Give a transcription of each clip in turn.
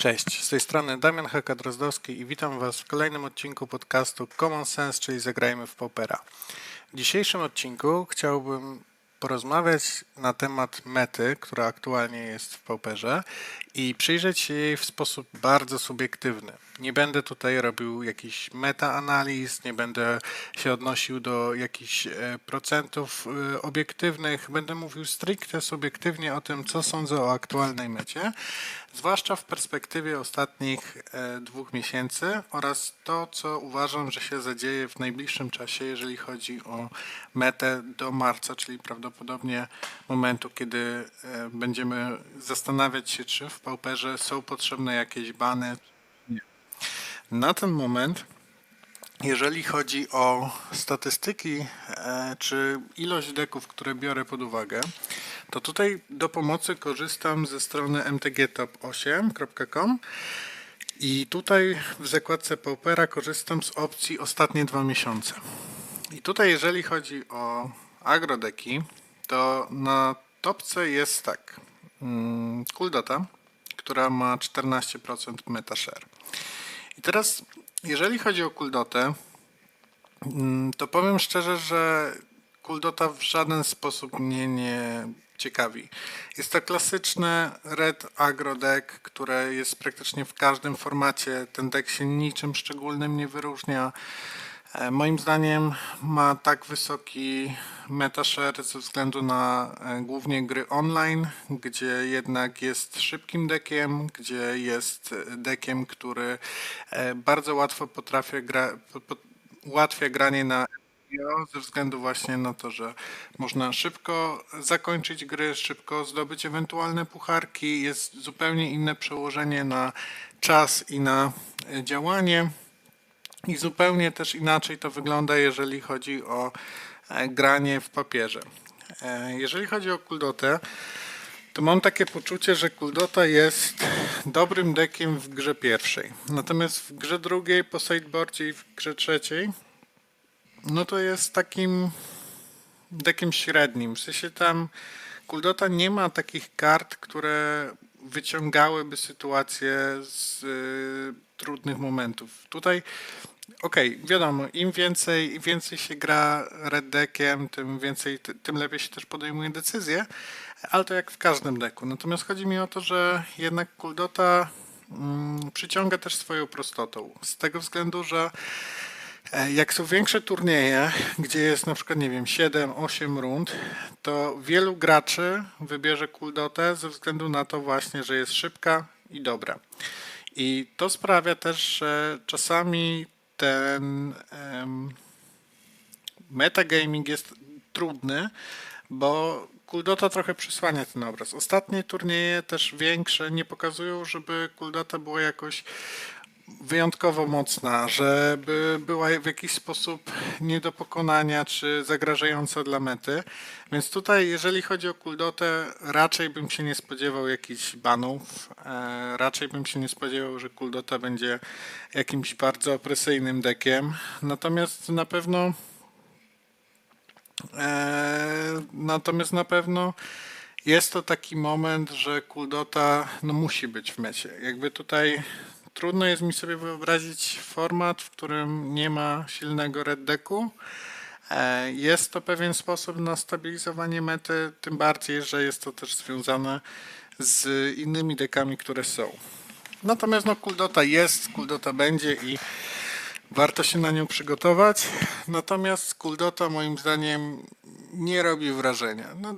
Cześć, z tej strony Damian Haka-Drozdowski i witam Was w kolejnym odcinku podcastu Common Sense, czyli Zagrajmy w Paupera. W dzisiejszym odcinku chciałbym porozmawiać na temat mety, która aktualnie jest w Pauperze i przyjrzeć się jej w sposób bardzo subiektywny. Nie będę tutaj robił jakichś meta-analiz, nie będę się odnosił do jakichś e, procentów e, obiektywnych, będę mówił stricte subiektywnie o tym, co sądzę o aktualnej mecie, zwłaszcza w perspektywie ostatnich e, dwóch miesięcy oraz to, co uważam, że się zadzieje w najbliższym czasie, jeżeli chodzi o metę do marca, czyli prawdopodobnie momentu, kiedy będziemy zastanawiać się, czy w Pauperze są potrzebne jakieś bany. Na ten moment jeżeli chodzi o statystyki e, czy ilość deków, które biorę pod uwagę, to tutaj do pomocy korzystam ze strony mtgtop8.com i tutaj w zakładce Paupera korzystam z opcji ostatnie dwa miesiące. I tutaj jeżeli chodzi o agrodeki, to na topce jest tak. mm, Cool Data, która ma 14% metashare. I teraz, jeżeli chodzi o Kuldotę, mm, to powiem szczerze, że Kuldota w żaden sposób mnie nie ciekawi. Jest to klasyczne Red Agro deck, które jest praktycznie w każdym formacie. Ten deck się niczym szczególnym nie wyróżnia. E, Moim zdaniem ma tak wysoki metashare ze względu na e, głównie gry online, gdzie jednak jest szybkim dekiem, gdzie jest e, dekiem, który bardzo łatwo potrafi gra, ułatwia granie na ze względu właśnie na to, że można szybko zakończyć gry, szybko zdobyć ewentualne pucharki, jest zupełnie inne przełożenie na czas i na działanie. I zupełnie też inaczej to wygląda, jeżeli chodzi o e, granie w papierze. E, Jeżeli chodzi o Kuldotę, to mam takie poczucie, że Kuldota jest dobrym dekiem w grze pierwszej. Natomiast w grze drugiej, po sideboardzie i w grze trzeciej, no to jest takim dekiem średnim. W sensie tam Kuldota nie ma takich kart, które wyciągałyby sytuację z y, trudnych momentów. Tutaj Okej, wiadomo, im więcej, im więcej się gra red deckiem, tym więcej, ty- tym lepiej się też podejmuje decyzje, ale to jak w każdym deku. Natomiast chodzi mi o to, że jednak Kuldota mm, przyciąga też swoją prostotą. Z tego względu, że e, jak są większe turnieje, gdzie jest na przykład, nie wiem, 7-8 rund, to wielu graczy wybierze Kuldotę ze względu na to właśnie, że jest szybka i dobra. I to sprawia też, że czasami ten em, metagaming jest trudny, bo Kuldota trochę przysłania ten obraz. Ostatnie turnieje też większe nie pokazują, żeby Kuldota była jakoś wyjątkowo mocna, żeby była w jakiś sposób nie do pokonania czy zagrażająca dla mety. Więc tutaj, jeżeli chodzi o Kuldotę, raczej bym się nie spodziewał jakichś banów. E, raczej bym się nie spodziewał, że Kuldota będzie jakimś bardzo opresyjnym dekiem. Natomiast na pewno Eee, natomiast na pewno jest to taki moment, że Kuldota no, musi być w mecie. Jakby tutaj trudno jest mi sobie wyobrazić format, w którym nie ma silnego red decku. Eee, Jest to pewien sposób na stabilizowanie mety, tym bardziej, że jest to też związane z innymi dekami, które są. Natomiast no, Kuldota jest, Kuldota będzie i Warto się na nią przygotować. Natomiast Kuldota moim zdaniem nie robi wrażenia. No,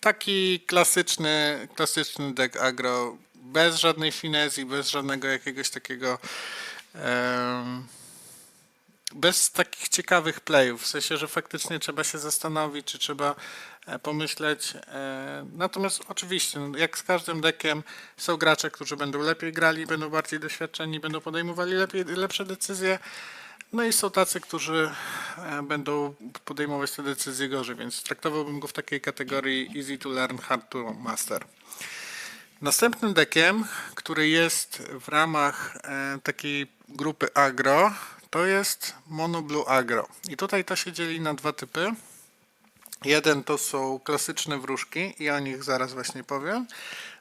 taki klasyczny, klasyczny deck agro, bez żadnej finezji, bez żadnego jakiegoś takiego em, bez takich ciekawych playów, w sensie, że faktycznie trzeba się zastanowić, czy trzeba e, pomyśleć. e, Natomiast oczywiście, no, jak z każdym deckiem, są gracze, którzy będą lepiej grali, będą bardziej doświadczeni, będą podejmowali lepiej, lepsze decyzje. No i są tacy, którzy e, będą podejmować te decyzje gorzej, więc traktowałbym go w takiej kategorii easy to learn, hard to master. Następnym dekiem, który jest w ramach e, takiej grupy agro, to jest Mono Blue Agro. I tutaj to się dzieli na dwa typy. Jeden to są klasyczne wróżki i o nich zaraz właśnie powiem.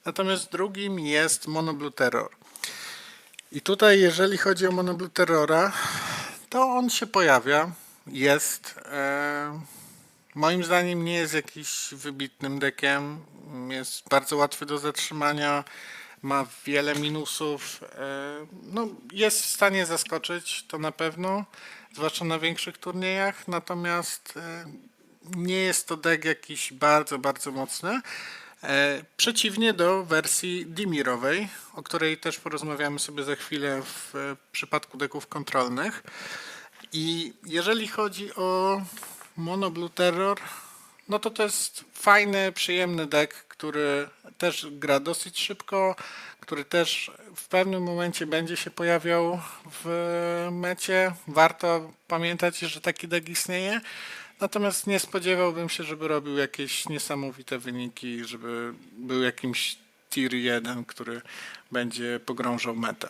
natomiast drugim jest Mono Blue Terror. I tutaj, jeżeli chodzi o Mono Blue Terrora, to on się pojawia, jest. E, moim zdaniem nie jest jakiś wybitnym dekiem. Jest bardzo łatwy do zatrzymania, ma wiele minusów. E, no, jest w stanie zaskoczyć, to na pewno, zwłaszcza na większych turniejach, natomiast e, nie jest to deck jakiś bardzo, bardzo mocny. E, Przeciwnie do wersji Dimirowej, o której też porozmawiamy sobie za chwilę w przypadku deków kontrolnych. I jeżeli chodzi o Mono Blue Terror, no to to jest fajny, przyjemny deck, który też gra dosyć szybko, który też w pewnym momencie będzie się pojawiał w mecie. Warto pamiętać, że taki deck istnieje. Natomiast nie spodziewałbym się, żeby robił jakieś niesamowite wyniki, żeby był jakimś tier 1, który będzie pogrążał metę.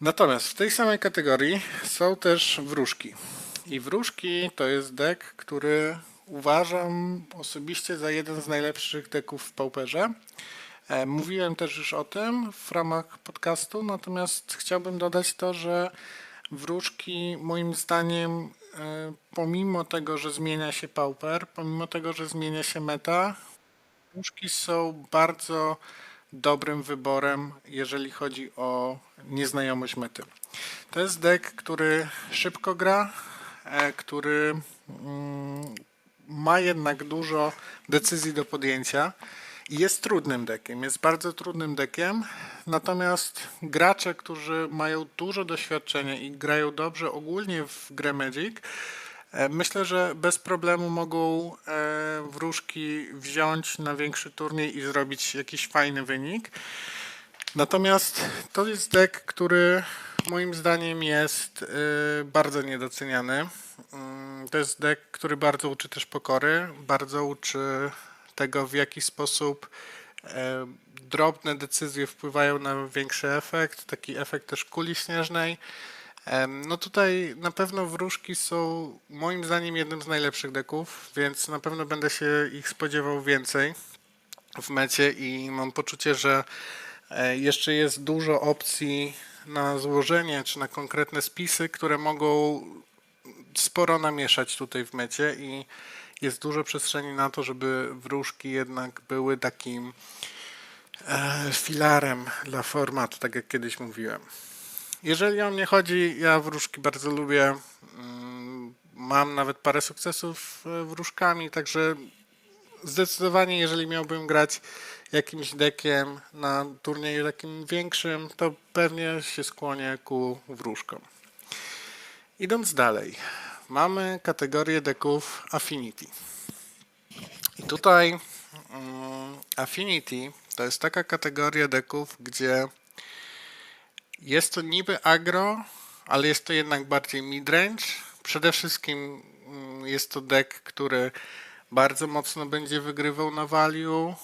Natomiast w tej samej kategorii są też wróżki. I wróżki to jest deck, który uważam osobiście za jeden z najlepszych decków w Pauperze. E, Mówiłem też już o tym w ramach podcastu, natomiast chciałbym dodać to, że wróżki moim zdaniem, e, pomimo tego, że zmienia się Pauper, pomimo tego, że zmienia się meta, Puszki są bardzo dobrym wyborem, jeżeli chodzi o nieznajomość mety. To jest deck, który szybko gra, który mm, ma jednak dużo decyzji do podjęcia i jest trudnym deckiem, jest bardzo trudnym deckiem, natomiast gracze, którzy mają dużo doświadczenia i grają dobrze ogólnie w grę Magic, E, Myślę, że bez problemu mogą e, wróżki wziąć na większy turniej i zrobić jakiś fajny wynik. Natomiast to jest deck, który moim zdaniem jest e, bardzo niedoceniany. Mm, To jest deck, który bardzo uczy też pokory, bardzo uczy tego, w jaki sposób e, drobne decyzje wpływają na większy efekt, taki efekt też kuli śnieżnej. No tutaj na pewno wróżki są moim zdaniem jednym z najlepszych deków, więc na pewno będę się ich spodziewał więcej w mecie i mam poczucie, że e, jeszcze jest dużo opcji na złożenie czy na konkretne spisy, które mogą sporo namieszać tutaj w mecie i jest dużo przestrzeni na to, żeby wróżki jednak były takim e, filarem dla formatu, tak jak kiedyś mówiłem. Jeżeli o mnie chodzi, ja wróżki bardzo lubię. Mm, Mam nawet parę sukcesów e, wróżkami, także zdecydowanie, jeżeli miałbym grać jakimś dekiem na turnieju takim większym, to pewnie się skłonię ku wróżkom. Idąc dalej, mamy kategorię deków Affinity. I tutaj mm, Affinity to jest taka kategoria deków, gdzie jest to niby agro, ale jest to jednak bardziej midrange. Przede wszystkim mm, jest to deck, który bardzo mocno będzie wygrywał na value,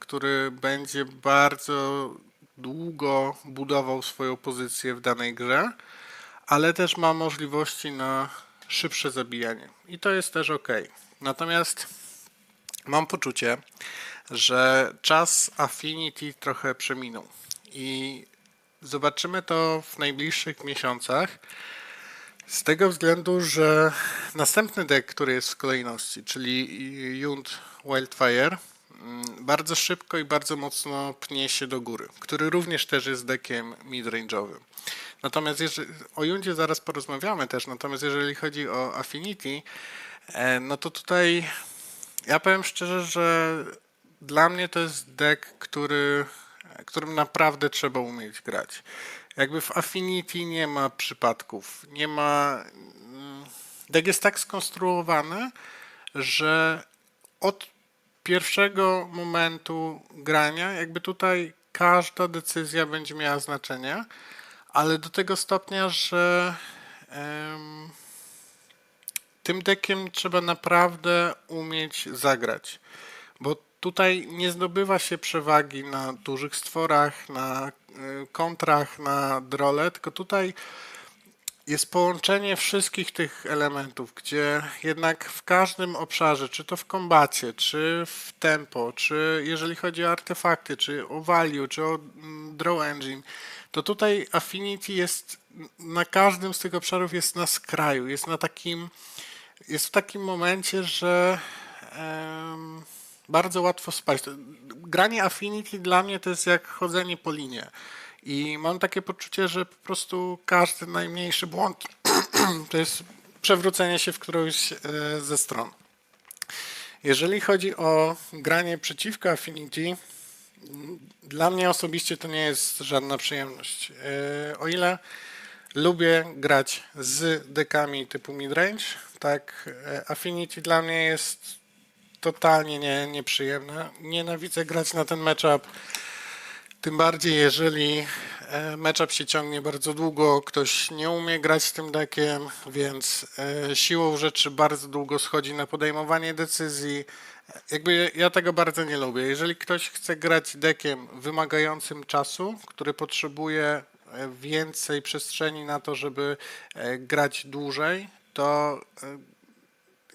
który będzie bardzo długo budował swoją pozycję w danej grze, ale też ma możliwości na szybsze zabijanie. I to jest też ok. Natomiast mam poczucie, że czas Affinity trochę przeminął. I Zobaczymy to w najbliższych miesiącach. Z tego względu, że następny deck, który jest w kolejności, czyli Jund Wildfire, mm, bardzo szybko i bardzo mocno pnie się do góry, który również też jest deckiem midrange'owym. Natomiast jeżeli, o Jundzie zaraz porozmawiamy też, natomiast jeżeli chodzi o Affinity, e, no to tutaj ja powiem szczerze, że dla mnie to jest deck, który którym naprawdę trzeba umieć grać. Jakby w Affinity nie ma przypadków, nie ma. mm, Deck jest tak skonstruowany, że od pierwszego momentu grania, jakby tutaj każda decyzja będzie miała znaczenie, ale do tego stopnia, że em, tym deckiem trzeba naprawdę umieć zagrać, bo tutaj nie zdobywa się przewagi na dużych stworach, na y, kontrach, na drole, tylko tutaj jest połączenie wszystkich tych elementów, gdzie jednak w każdym obszarze, czy to w kombacie, czy w tempo, czy jeżeli chodzi o artefakty, czy o value, czy o mm, draw engine, to tutaj Affinity jest na każdym z tych obszarów jest na skraju, jest na takim, jest w takim momencie, że bardzo łatwo spaść. Granie Affinity dla mnie to jest jak chodzenie po linie. I mam takie poczucie, że po prostu każdy najmniejszy błąd to jest przewrócenie się w którąś e, ze stron. Jeżeli chodzi o granie przeciwko Affinity, dla mnie osobiście to nie jest żadna przyjemność. E, O ile lubię grać z dekami typu midrange, tak e, Affinity dla mnie jest totalnie nie, nieprzyjemne. Nienawidzę grać na ten matchup. Tym bardziej, jeżeli e, matchup się ciągnie bardzo długo, ktoś nie umie grać tym deckiem, więc e, siłą rzeczy bardzo długo schodzi na podejmowanie decyzji. Jakby ja tego bardzo nie lubię. Jeżeli ktoś chce grać deckiem wymagającym czasu, który potrzebuje e, więcej przestrzeni na to, żeby grać dłużej, to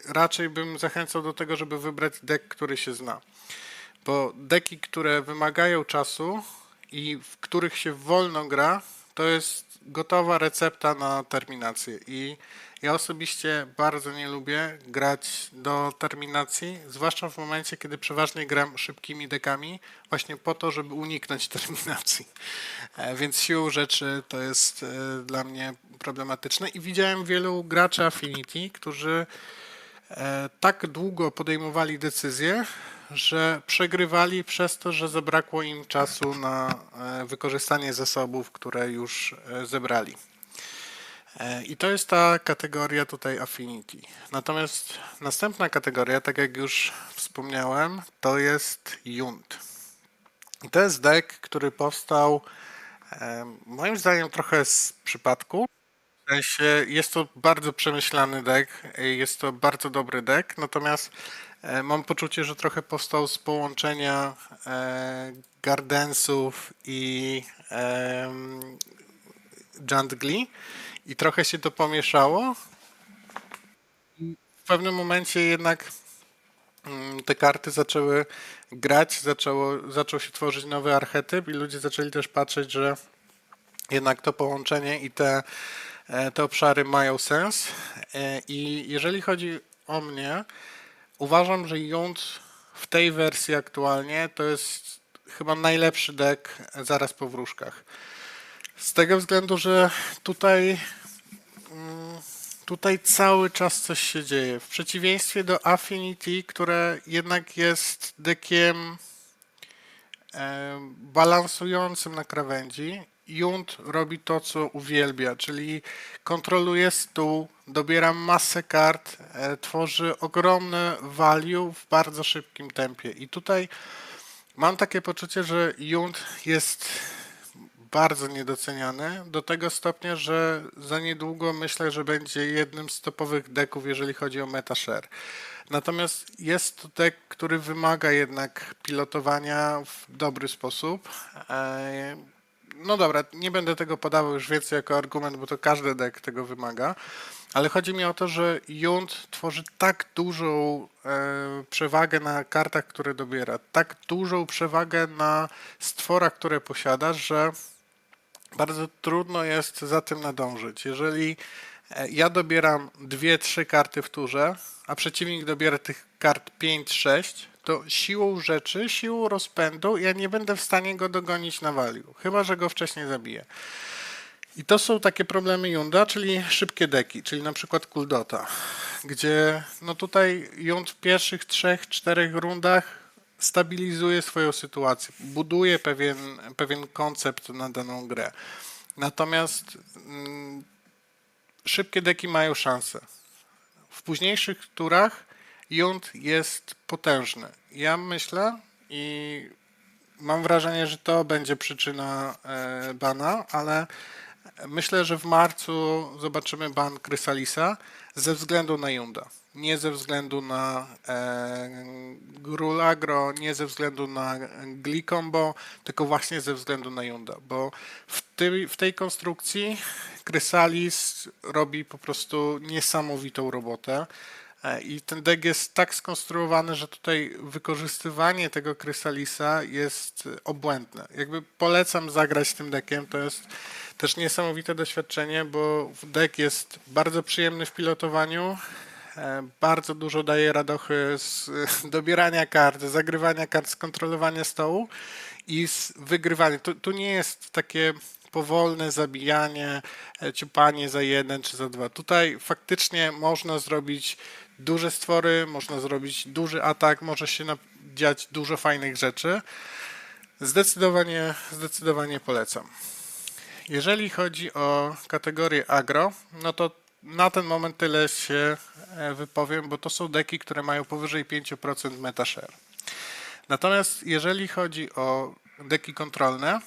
raczej bym zachęcał do tego, żeby wybrać deck, który się zna. Bo deki, które wymagają czasu i w których się wolno gra, to jest gotowa recepta na terminację. I ja osobiście bardzo nie lubię grać do terminacji, zwłaszcza w momencie, kiedy przeważnie gram szybkimi dekami, właśnie po to, żeby uniknąć terminacji. E, Więc siłą rzeczy to jest e, dla mnie problematyczne. I widziałem wielu graczy Affinity, którzy tak długo podejmowali decyzje, że przegrywali przez to, że zabrakło im czasu na e, wykorzystanie zasobów, które już e, zebrali. E, I to jest ta kategoria tutaj Affinity. Natomiast następna kategoria, tak jak już wspomniałem, to jest Junt. I to jest deck, który powstał e, moim zdaniem trochę z przypadku. Sensie jest to bardzo przemyślany deck, e, jest to bardzo dobry deck, natomiast e, mam poczucie, że trochę powstał z połączenia e, Gardensów i em, Jungli i trochę się to pomieszało. W pewnym momencie jednak mm, te karty zaczęły grać, zaczęło, zaczął się tworzyć nowy archetyp i ludzie zaczęli też patrzeć, że jednak to połączenie i te, te obszary mają sens. E, I jeżeli chodzi o mnie, uważam, że Junt w tej wersji aktualnie to jest chyba najlepszy deck zaraz po wróżkach. Z tego względu, że tutaj mm, tutaj cały czas coś się dzieje. W przeciwieństwie do Affinity, które jednak jest deckiem e, balansującym na krawędzi, Junt robi to, co uwielbia, czyli kontroluje stół, dobiera masę kart, e, tworzy ogromne value w bardzo szybkim tempie. I tutaj mam takie poczucie, że Junt jest bardzo niedoceniany do tego stopnia, że za niedługo myślę, że będzie jednym z topowych deków, jeżeli chodzi o metashare. Natomiast jest to deck, który wymaga jednak pilotowania w dobry sposób. No dobra, nie będę tego podawał już więcej jako argument, bo to każdy deck tego wymaga. Ale chodzi mi o to, że Junt tworzy tak dużą e, przewagę na kartach, które dobiera, tak dużą przewagę na stworach, które posiada, że bardzo trudno jest za tym nadążyć. Jeżeli e, ja dobieram dwie, trzy karty w turze, a przeciwnik dobiera tych kart 5, 6, to siłą rzeczy, siłą rozpędu ja nie będę w stanie go dogonić na value, chyba że go wcześniej zabiję. I to są takie problemy Junda, czyli szybkie deki, czyli na przykład Kuldota, gdzie no tutaj Jund w pierwszych trzech, czterech rundach stabilizuje swoją sytuację, buduje pewien, pewien koncept na daną grę. Natomiast mm, szybkie deki mają szansę. W późniejszych turach Jund jest potężny. Ja myślę i mam wrażenie, że to będzie przyczyna e, bana, ale myślę, że w marcu zobaczymy ban Krysalisa ze względu na Junda. nie ze względu na e, Grul Agro, nie ze względu na Glee Combo, tylko właśnie ze względu na Yunda, bo w tej, w tej konstrukcji Chrysalis robi po prostu niesamowitą robotę. E, I ten deck jest tak skonstruowany, że tutaj wykorzystywanie tego Chrysalisa jest obłędne. Jakby polecam zagrać tym deckiem, to jest też niesamowite doświadczenie, bo deck jest bardzo przyjemny w pilotowaniu, e, bardzo dużo daje radochy z dobierania kart, zagrywania kart, skontrolowania stołu i z wygrywania. Tu, tu nie jest takie powolne zabijanie, e, ciupanie za jeden czy za dwa. Tutaj faktycznie można zrobić duże stwory, można zrobić duży atak, może się dziać dużo fajnych rzeczy. Zdecydowanie, zdecydowanie polecam. Jeżeli chodzi o kategorię agro, no to na ten moment tyle się e, wypowiem, bo to są deki, które mają powyżej 5% metashare. Natomiast jeżeli chodzi o deki kontrolne,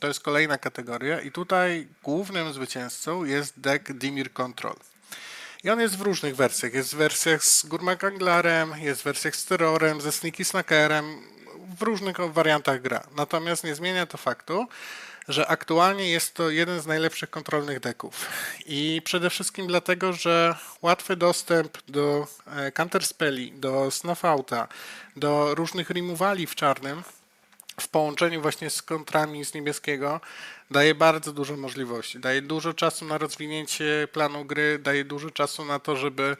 to jest kolejna kategoria i tutaj głównym zwycięzcą jest deck Dimir Control. I on jest w różnych wersjach. Jest w wersjach z Gurmak Anglarem, jest w wersjach z Terrorem, ze Sneaky Snackerem, w różnych wariantach gra. Natomiast nie zmienia to faktu, że aktualnie jest to jeden z najlepszych kontrolnych deków. I przede wszystkim dlatego, że łatwy dostęp do e, counterspelli, do snuffouta, do różnych removali w czarnym, w połączeniu właśnie z kontrami z niebieskiego daje bardzo dużo możliwości. Daje dużo czasu na rozwinięcie planu gry, daje dużo czasu na to, żeby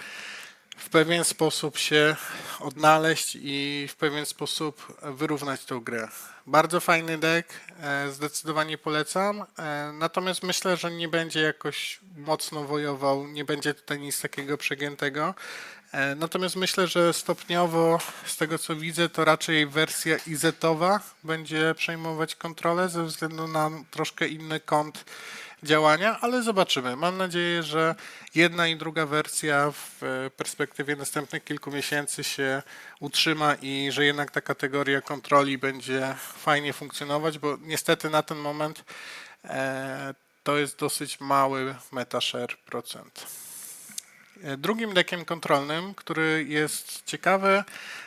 w pewien sposób się odnaleźć i w pewien sposób wyrównać tą grę. Bardzo fajny deck, e, zdecydowanie polecam. e, Natomiast myślę, że nie będzie jakoś mocno wojował, nie będzie tutaj nic takiego przegiętego. E, Natomiast myślę, że stopniowo, z tego co widzę, to raczej wersja izetowa będzie przejmować kontrolę ze względu na troszkę inny kąt działania, ale zobaczymy. Mam nadzieję, że jedna i druga wersja w e, perspektywie następnych kilku miesięcy się utrzyma i że jednak ta kategoria kontroli będzie fajnie funkcjonować, bo niestety na ten moment e, to jest dosyć mały metashare procent. E, Drugim deckiem kontrolnym, który jest ciekawy,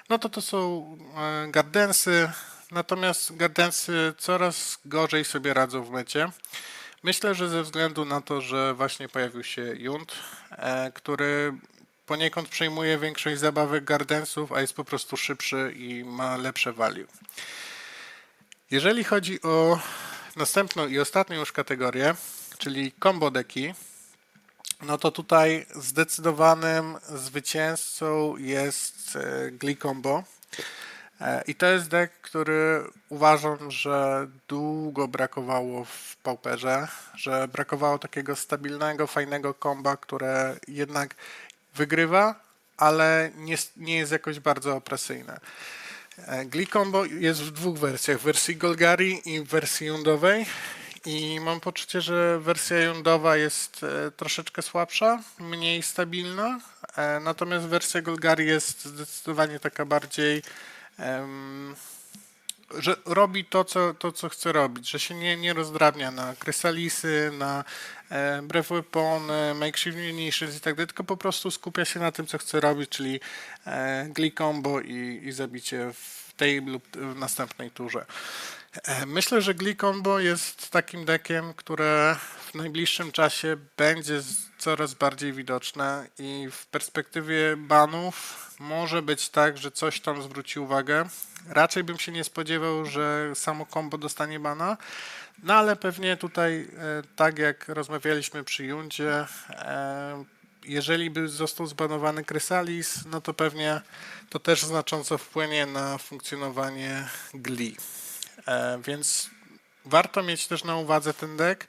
no to to są e, Gardensy, natomiast Gardensy coraz gorzej sobie radzą w mecie. Myślę, że ze względu na to, że właśnie pojawił się Junt, e, który poniekąd przejmuje większość zabawek Gardensów, a jest po prostu szybszy i ma lepsze value. Jeżeli chodzi o następną i ostatnią już kategorię, czyli combo deki, no to tutaj zdecydowanym zwycięzcą jest e, Glee Combo. E, I to jest deck, który uważam, że długo brakowało w Pauperze, że brakowało takiego stabilnego, fajnego komba, które jednak wygrywa, ale nie, nie jest jakoś bardzo opresyjne. E, Glee Combo jest w dwóch wersjach, w wersji Golgari i w wersji Jundowej. I mam poczucie, że wersja Jundowa jest e, troszeczkę słabsza, mniej stabilna, e, natomiast wersja Golgari jest zdecydowanie taka bardziej, że robi to co, to, co chce robić, że się nie, nie rozdrabnia na krysalisy, na e, breath weapony, makeshift munitions i tak dalej, tylko po prostu skupia się na tym, co chce robić, czyli e, glee combo i, i zabicie w tej lub w następnej turze. E, Myślę, że Glee Combo jest takim deckiem, które w najbliższym czasie będzie coraz bardziej widoczne i w perspektywie banów może być tak, że coś tam zwróci uwagę. Raczej bym się nie spodziewał, że samo combo dostanie bana, no ale pewnie tutaj, e, tak jak rozmawialiśmy przy Jundzie, e, jeżeli by został zbanowany Chrysalis, no to pewnie to też znacząco wpłynie na funkcjonowanie Glee. E, więc warto mieć też na uwadze ten deck.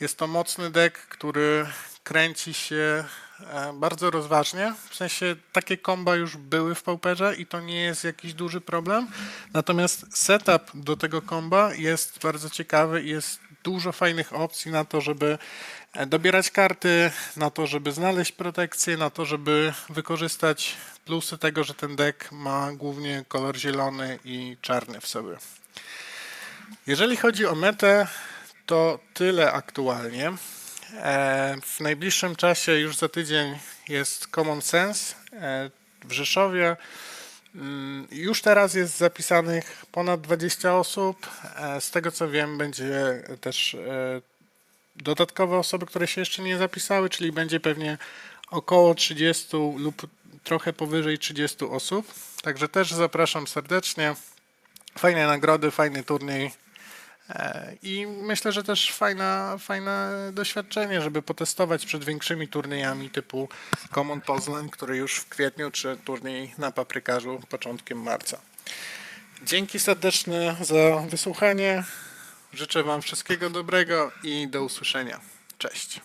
Jest to mocny deck, który kręci się e, bardzo rozważnie. W sensie takie komba już były w Pauperze i to nie jest jakiś duży problem. Natomiast setup do tego komba jest bardzo ciekawy i jest dużo fajnych opcji na to, żeby e, dobierać karty, na to, żeby znaleźć protekcję, na to, żeby wykorzystać plusy tego, że ten deck ma głównie kolor zielony i czarny w sobie. Jeżeli chodzi o metę, to tyle aktualnie. E, W najbliższym czasie, już za tydzień, jest Common Sense e, w Rzeszowie. Mm, Już teraz jest zapisanych ponad 20 osób. E, Z tego co wiem, będzie też dodatkowe osoby, które się jeszcze nie zapisały, czyli będzie pewnie około 30 lub trochę powyżej 30 osób. Także też zapraszam serdecznie. Fajne nagrody, fajny turniej. E, I myślę, że też fajna, fajne doświadczenie, żeby potestować przed większymi turniejami typu Common Poznań, który już w kwietniu, czy turniej na Paprykarzu początkiem marca. Dzięki serdeczne za wysłuchanie. Życzę Wam wszystkiego dobrego i do usłyszenia. Cześć.